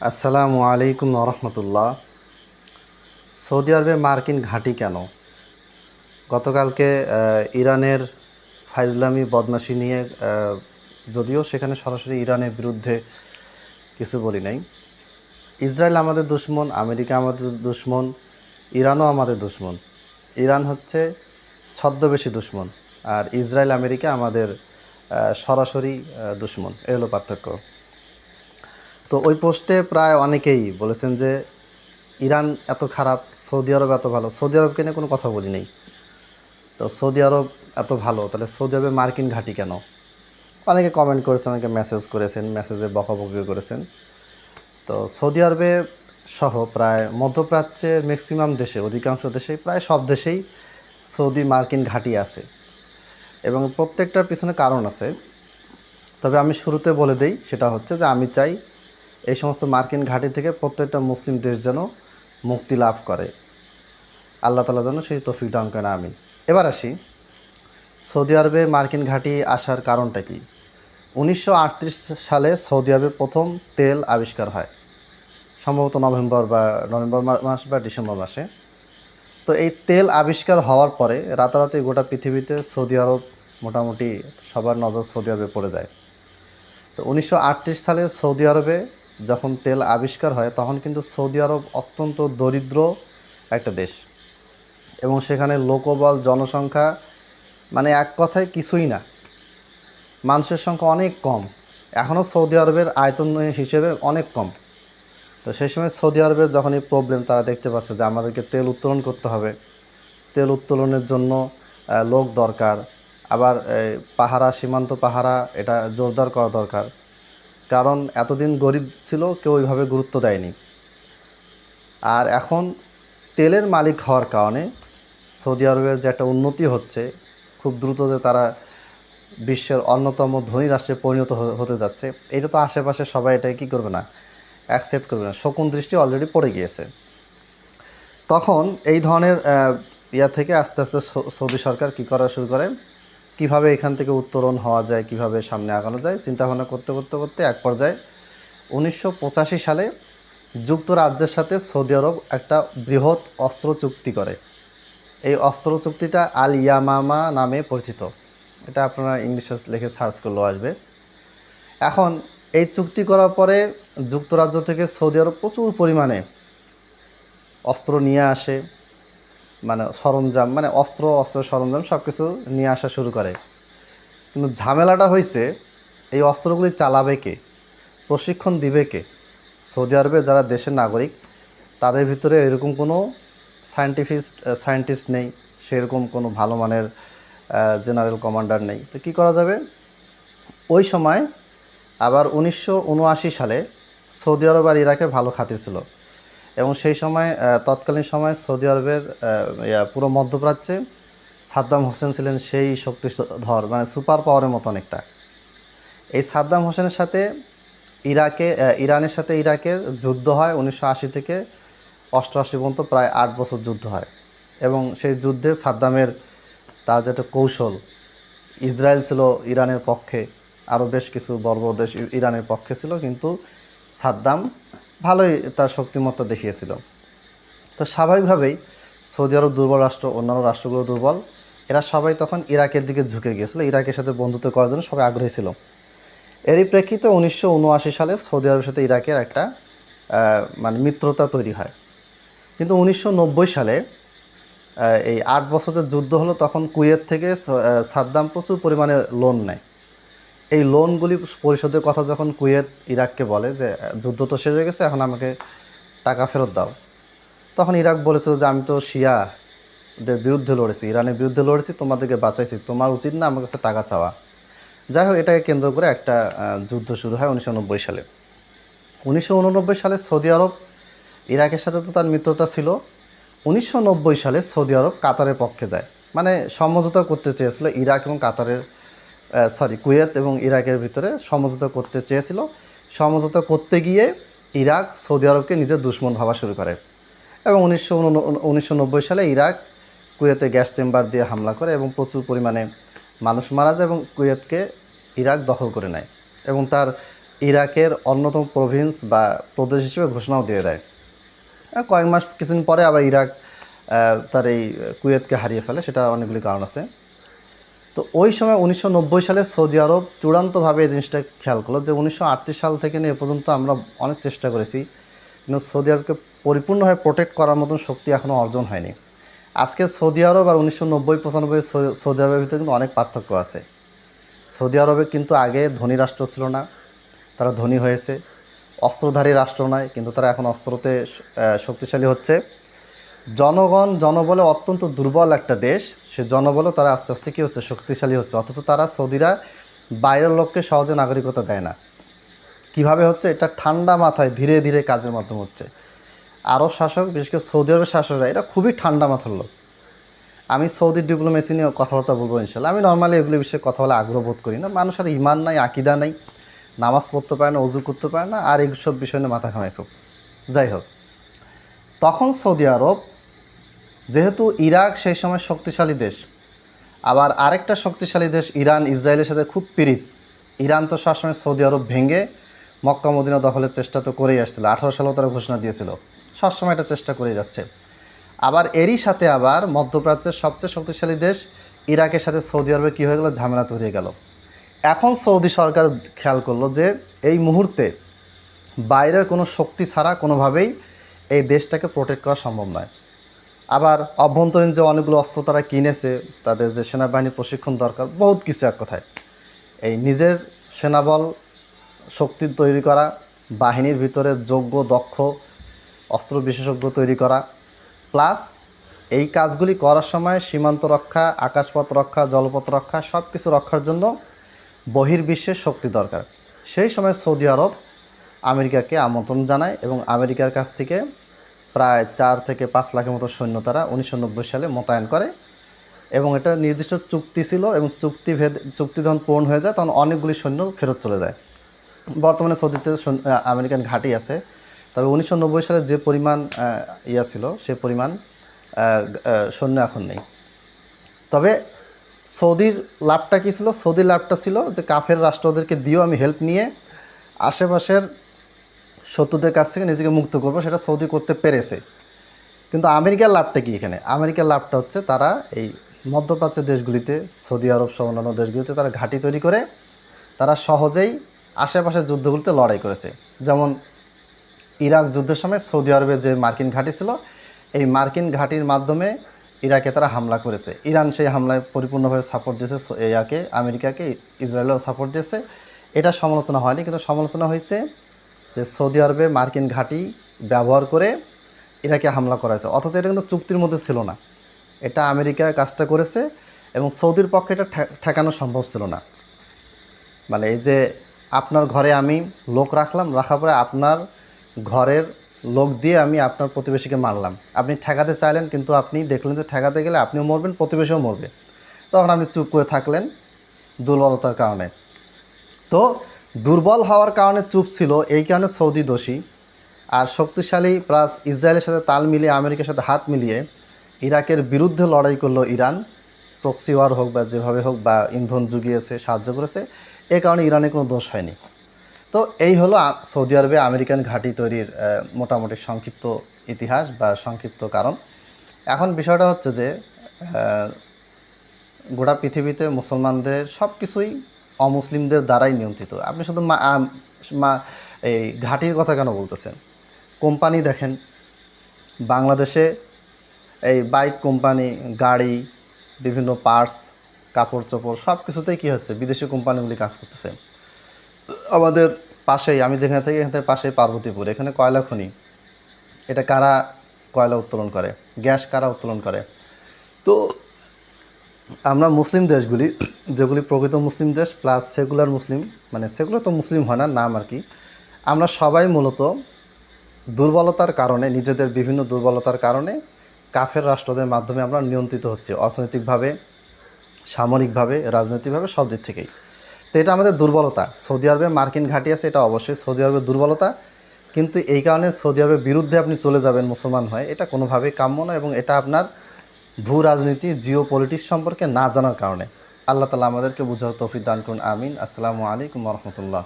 আসসালামু আলাইকুম রহমতুল্লাহ সৌদি আরবে মার্কিন ঘাঁটি কেন? গতকালকে ইরানের ফাইজলামি বদমাশি নিয়ে যদিও সেখানে সরাসরি ইরানের বিরুদ্ধে কিছু বলি নাই। ইসরায়েল আমাদের দুশ্মন, আমেরিকা আমাদের দুশ্মন, ইরানও আমাদের দুশ্মন। ইরান হচ্ছে ছদ্মবেশী দুশ্মন, আর ইসরায়েল, আমেরিকা আমাদের সরাসরি দুশ্মন। এ হলো পার্থক্য। তো ওই পোস্টে প্রায় অনেকেই বলেছেন যে, ইরান এত খারাপ, সৌদি আরব এত ভালো। সৌদি আরবকে নিয়ে কোনো কথা বলি নেই। তো সৌদি আরব এত ভালো, তাহলে সৌদি আরবে মার্কিন ঘাঁটি কেন? অনেকে কমেন্ট করেছেন, অনেকে মেসেজ করেছেন মেসেজে বকাবকি করেছেন। তো সৌদি আরবে সহ প্রায় মধ্যপ্রাচ্যের ম্যাক্সিমাম দেশে, অধিকাংশ দেশেই, প্রায় সব দেশেই সৌদি মার্কিন ঘাঁটি আছে। এবং প্রত্যেকটার পিছনে কারণ আছে। তবে আমি শুরুতে বলে দেই, সেটা হচ্ছে যে আমি চাই এই সমস্ত মার্কিন ঘাঁটি থেকে প্রত্যেকটা মুসলিম দেশ যেন মুক্তি লাভ করে। আল্লাহ তালা যেন সেই তফিক দান করেন আমি এবার আসি, সৌদি আরবে মার্কিন ঘাঁটি আসার কারণটা কি? উনিশশো আটত্রিশ সালে সৌদি আরবে প্রথম তেল আবিষ্কার হয়, সম্ভবত নভেম্বর বা নভেম্বর মাস বা ডিসেম্বর মাসে। তো এই তেল আবিষ্কার হওয়ার পরে রাতারাতি গোটা পৃথিবীতে সৌদি আরব মোটামুটি সবার নজর সৌদি আরবে পড়ে যায়। তো উনিশশো আটত্রিশ সালে সৌদি আরবে যখন তেল আবিষ্কার হয়, তখন কিন্তু সৌদি আরব অত্যন্ত দরিদ্র একটা দেশ। এবং সেখানে লোকবল, জনসংখ্যা মানে এক কথায় কিছুই না। মানুষের সংখ্যা অনেক কম। এখনও সৌদি আরবের আয়তন হিসেবে অনেক কম। তো সেই সময় সৌদি আরবের যখন এই প্রবলেম তারা দেখতে পাচ্ছে যে আমাদেরকে তেল উত্তোলন করতে হবে। তেল উত্তোলনের জন্য লোক দরকার। আবার পাহারা সীমান্ত পাহারা এটা জোরদার করা দরকার। কারণ এতদিন গরিব ছিল, কেউ ওইভাবে গুরুত্ব দেয়নি। আর এখন তেলের মালিক হওয়ার কারণে সৌদি আরবের যে একটা উন্নতি হচ্ছে, খুব দ্রুত যে তারা বিশ্বের অন্যতম ধনী রাষ্ট্রে পরিণত হতে যাচ্ছে, এটা তো আশেপাশে সবাই এটাই কী করবে না অ্যাকসেপ্ট করবে না। শকুন দৃষ্টি অলরেডি পড়ে গিয়েছে। তখন এই ধরনের ইয়া থেকে আস্তে আস্তে সৌদি সরকার কী করা শুরু করে? কীভাবে এখান থেকে উত্তরণ হওয়া যায়, কীভাবে সামনে আগানো যায়, চিন্তাভাবনা করতে করতে করতে এক পর্যায়ে উনিশশো পঁচাশি সালে যুক্তরাজ্যের সাথে সৌদি আরব একটা বৃহৎ অস্ত্র চুক্তি করে। এই অস্ত্র চুক্তিটা আল ইয়ামামা নামে পরিচিত। এটা আপনারা ইংলিশে লিখে সার্চ করলেও আসবে। এখন এই চুক্তি করার পরে যুক্তরাজ্য থেকে সৌদি আরব প্রচুর পরিমাণে অস্ত্র নিয়ে আসে। মানে সরঞ্জাম মানে অস্ত্র অস্ত্র সরঞ্জাম সব কিছু নিয়ে আসা শুরু করে। কিন্তু ঝামেলাটা হয়েছে এই অস্ত্রগুলি চালাবে কে? প্রশিক্ষণ দিবে কে? সৌদি আরবে যারা দেশের নাগরিক, তাদের ভিতরে এরকম কোনো সায়েন্টিফিস্ট সায়েন্টিস্ট নেই, সেরকম কোনো ভালো মানের জেনারেল কমান্ডার নেই। তো কী করা যাবে? ওই সময় আবার উনিশশো উনআশি সালে সৌদি আরব আর ইরাকের ভালো খাতির ছিল। এবং সেই সময় তৎকালীন সময় সৌদি আরবের পুরো মধ্যপ্রাচ্যে সাদ্দাম হোসেন ছিলেন সেই শক্তিধর মানে সুপার পাওয়ারের মতো অনেকটা। এই সাদ্দাম হোসেনের সাথে ইরাকে ইরানের সাথে ইরাকের যুদ্ধ হয়, উনিশশো আশি থেকে অষ্টআশি পর্যন্ত প্রায় আট বছর যুদ্ধ হয়। এবং সেই যুদ্ধে সাদ্দামের তার যেটা কৌশল, ইসরায়েল ছিল ইরানের পক্ষে, আরও বেশ কিছু বড় দেশ ইরানের পক্ষে ছিল, কিন্তু সাদ্দাম ভালোই তার শক্তিমত্তা দেখিয়েছিল। তো স্বাভাবিকভাবেই সৌদি আরব দুর্বল রাষ্ট্র, অন্যান্য রাষ্ট্রগুলো দুর্বল, এরা সবাই তখন ইরাকের দিকে ঝুঁকে গিয়েছিল। ইরাকের সাথে বন্ধুত্ব করার জন্য সবাই আগ্রহী ছিল। এরই প্রেক্ষিতে উনিশশো উনআশি সালে সৌদি আরবের সাথে ইরাকের একটা মানে মিত্রতা তৈরি হয়। কিন্তু উনিশশো নব্বই সালে এই আট বছরের যুদ্ধ হলো, তখন কুয়েত থেকে সাদ্দাম প্রচুর পরিমাণে লোন নেয়। এই লোনগুলি পরিশোধের কথা যখন কুয়েত, ইরাককে বলে যে, যুদ্ধ তো শেষ হয়ে গেছে, এখন আমাকে টাকা ফেরত দাও। তখন ইরাক বলেছিল যে, আমি তো শিয়াদের বিরুদ্ধে লড়েছি, ইরানের বিরুদ্ধে লড়েছি, তোমাদেরকে বাঁচাইছি, তোমার উচিত না আমার কাছে টাকা চাওয়া। যাই হোক, এটাকে কেন্দ্র করে একটা যুদ্ধ শুরু হয় উনিশশো নব্বই সালে। উনিশশো উননব্বই সালে সৌদি আরব, ইরাকের সাথে তো তার মিত্রতা ছিল। উনিশশো নব্বই সালে সৌদি আরব কাতারের পক্ষে যায়। মানে সমঝোতা করতে চেয়েছিল ইরাক এবং কাতারের সরি কুয়েত এবং ইরাকের ভিতরে সমঝোতা করতে চেয়েছিল। সমঝোতা করতে গিয়ে ইরাক সৌদি আরবকে নিজের দুশ্মন ভাবা শুরু করে এবং উনিশশো সালে ইরাক কুয়েতে গ্যাস চেম্বার দিয়ে হামলা করে এবং প্রচুর পরিমাণে মানুষ মারা যায় এবং কুয়েতকে ইরাক দখল করে নেয় এবং তার ইরাকের অন্যতম প্রভিন্স বা প্রদেশ হিসেবে ঘোষণাও দিয়ে দেয়। কয়েক মাস কিছুদিন পরে আবার ইরাক তার এই কুয়েতকে হারিয়ে ফেলে সেটা অনেকগুলি কারণ আছে। তো ওই সময় উনিশশো নব্বই সালে সৌদি আরব চূড়ান্তভাবে এই জিনিসটা খেয়াল করল যে উনিশশো সাল থেকে নিয়ে এ পর্যন্ত আমরা অনেক চেষ্টা করেছি, কিন্তু সৌদি আরবকে পরিপূর্ণভাবে প্রোটেক্ট করার মতন শক্তি এখনও অর্জন হয়নি। আজকে সৌদি আরব আর উনিশশো নব্বই, পঁচানব্বই সৌদি আরবের ভিতরে কিন্তু অনেক পার্থক্য আছে। সৌদি আরবে কিন্তু আগে ধনী রাষ্ট্র ছিল না, তারা ধনী হয়েছে, অস্ত্রধারী রাষ্ট্র নয়, কিন্তু তারা এখন অস্ত্রতে শক্তিশালী হচ্ছে। জনগণ, জনবলে অত্যন্ত দুর্বল একটা দেশ। সে জনবলও তারা আস্তে আস্তে কী হচ্ছে, শক্তিশালী হচ্ছে। অথচ তারা সৌদিরা বাইরের লোককে সহজে নাগরিকতা দেয় না। কীভাবে হচ্ছে? এটা ঠান্ডা মাথায় ধীরে ধীরে কাজের মাধ্যমে হচ্ছে। আরব শাসক, বিশেষ করে সৌদি আরবের শাসকরা এটা খুবই ঠান্ডা মাথার লোক। আমি সৌদি ডিপ্লোমেসি নিয়ে কথাবার্তা বলব ইনশাল্লাহ। আমি নর্মালি এগুলো বিষয়ে কথা বলে আগ্রহ বোধ করি না। মানুষের ইমান নাই, আকিদা নাই, নামাজ পড়তে পারে না, অজু করতে পারে না, আর এইসব বিষয় নিয়ে মাথা ঘামায় খুব। যাই হোক, তখন সৌদি আরব যেহেতু ইরাক সেই সময় শক্তিশালী দেশ, আবার আরেকটা শক্তিশালী দেশ ইরান, ইসরায়েলের সাথে খুব পীড়িত। ইরান তো সবসময় সৌদি আরব ভেঙে মক্কা মদিনা দখলের চেষ্টা তো করেই আসছিল, আঠারো সালেও তারা ঘোষণা দিয়েছিল, সবসময় এটা চেষ্টা করে যাচ্ছে। আবার এরই সাথে আবার মধ্যপ্রাচ্যের সবচেয়ে শক্তিশালী দেশ ইরাকের সাথে সৌদি আরবে কী হয়ে গেল? ঝামেলা তৈরি গেল। এখন সৌদি সরকার খেয়াল করল যে এই মুহূর্তে বাইরের কোনো শক্তি ছাড়া কোনোভাবেই এই দেশটাকে প্রোটেক্ট করা সম্ভব নয়। আবার অভ্যন্তরীণ যে অনেকগুলো অস্ত্র তারা কিনেছে, তাদের যে সেনাবাহিনী প্রশিক্ষণ দরকার, বহুত কিছু এক কথায়। এই নিজের সেনাবল শক্তি তৈরি করা, বাহিনীর ভিতরে যোগ্য, দক্ষ অস্ত্র বিশেষজ্ঞ তৈরি করা, প্লাস এই কাজগুলি করার সময় সীমান্ত রক্ষা, আকাশপথ রক্ষা, জলপথ রক্ষা সব কিছু রক্ষার জন্য বহির্বিশ্বের শক্তি দরকার। সেই সময় সৌদি আরব আমেরিকাকে আমন্ত্রণ জানায় এবং আমেরিকার কাছ থেকে প্রায় চার থেকে পাঁচ লাখের মতো সৈন্য তারা উনিশশো নব্বই সালে মোতায়েন করে। এবং এটা নির্দিষ্ট চুক্তি ছিল এবং চুক্তি ভেদ, চুক্তি যখন পূরণ হয়ে যায় তখন অনেকগুলি সৈন্য ফেরত চলে যায়। বর্তমানে সৌদিতে আমেরিকান ঘাঁটি আছে। তবে উনিশশো নব্বই সালে যে পরিমাণ ইয়া ছিল সে পরিমাণ সৈন্য এখন নেই। তবে সৌদির লাভটা কী ছিল? সৌদির লাভটা ছিল যে কাফের রাষ্ট্রদেরকে দিয়েও আমি হেল্প নিয়ে আশেপাশের শত্রুদের কাছ থেকে নিজেকে মুক্ত করব, সেটা সৌদি করতে পেরেছে। কিন্তু আমেরিকার লাভটা কি এখানে? আমেরিকার লাভটা হচ্ছে তারা এই মধ্যপ্রাচ্যের দেশগুলিতে, সৌদি আরব সহ অন্যান্য দেশগুলিতে তারা ঘাঁটি তৈরি করে, তারা সহজেই আশেপাশের যুদ্ধগুলিতে লড়াই করেছে। যেমন ইরাক যুদ্ধের সময় সৌদি আরবে যে মার্কিন ঘাঁটি ছিল, এই মার্কিন ঘাঁটির মাধ্যমে ইরাকে তারা হামলা করেছে। ইরান সেই হামলায় পরিপূর্ণভাবে সাপোর্ট দিয়েছে ইয়াকে, আমেরিকাকে, ইসরায়েলেও সাপোর্ট দিয়েছে। এটা সমালোচনা হয়নি, কিন্তু সমালোচনা হয়েছে যে সৌদি আরবে মার্কিন ঘাঁটি ব্যবহার করে ইরাকে হামলা করা হয়েছে অথচ এটা কিন্তু চুক্তির মধ্যে ছিল না। এটা আমেরিকা কাজটা করেছে এবং সৌদির পক্ষে এটা ঠেকানো সম্ভব ছিল না। মানে এই যে আপনার ঘরে আমি লোক রাখলাম, রাখার পরে আপনার ঘরের লোক দিয়ে আমি আপনার প্রতিবেশীকে মারলাম। আপনি ঠেকাতে চাইলেন, কিন্তু আপনি দেখলেন যে ঠেকাতে গেলে আপনিও মরবেন, প্রতিবেশীও মরবে। তখন আপনি চুপ করে থাকলেন দুর্বলতার কারণে। তো দুর্বল হওয়ার কারণে চুপ ছিল, এই কারণে সৌদি দোষী। আর শক্তিশালী প্লাস ইসরায়েলের সাথে তাল মিলিয়ে আমেরিকার সাথে হাত মিলিয়ে ইরাকের বিরুদ্ধে লড়াই করল ইরান। প্রক্সি ওয়ার হোক বা যেভাবে হোক বা ইন্ধন জুগিয়েছে, সাহায্য করেছে, এ কারণে ইরানে কোনো দোষ হয়নি। তো এই হলো সৌদি আরবে আমেরিকান ঘাঁটি তৈরির মোটামুটি সংক্ষিপ্ত ইতিহাস বা সংক্ষিপ্ত কারণ। এখন বিষয়টা হচ্ছে যে গোটা পৃথিবীতে মুসলমানদের সব কিছুই অমুসলিমদের দ্বারাই নিয়ন্ত্রিত। আপনি শুধু মা মা- এই ঘাটির কথা কেন বলতেছেন? কোম্পানি দেখেন, বাংলাদেশে এই বাইক কোম্পানি, গাড়ি, বিভিন্ন পার্টস কাপড় চোপড় সব কিছুতেই কী হচ্ছে? বিদেশি কোম্পানিগুলি কাজ করতেছে। আমাদের পাশেই, আমি যেখানে থাকি, এখান থেকে পাশেই পার্বতীপুর। এখানে কয়লা খনি। এটা কারা কয়লা উত্তোলন করে? গ্যাস কারা উত্তোলন করে? তো আমরা মুসলিম দেশগুলি, যেগুলি প্রকৃত মুসলিম দেশ প্লাস সেকুলার মুসলিম মানে সেগুলো তো মুসলিম হয় না, নাম আর কি, আমরা সবাই মূলত দুর্বলতার কারণে, নিজেদের বিভিন্ন দুর্বলতার কারণে কাফের রাষ্ট্রদের মাধ্যমে আমরা নিয়ন্ত্রিত হচ্ছে, অর্থনৈতিকভাবে, সামরিকভাবে, রাজনৈতিকভাবে, সব দিক থেকেই। তো এটা আমাদের দুর্বলতা। সৌদি আরবে মার্কিন ঘাঁটি আছে, এটা অবশ্যই সৌদি আরবের দুর্বলতা। কিন্তু এই কারণে সৌদি আরবের বিরুদ্ধে আপনি চলে যাবেন, মুসলমান হয়, এটা কোনোভাবেই কাম্য নয় এবং এটা আপনার ভূ রাজনীতি জিও পলিটিক্স সম্পর্কে না জানার কারণে। আল্লাহ তালা আমাদেরকে বুঝাও তৌফিক দান করুন, আমিন। আসসালামু আলাইকুম রহমতুল্লাহ।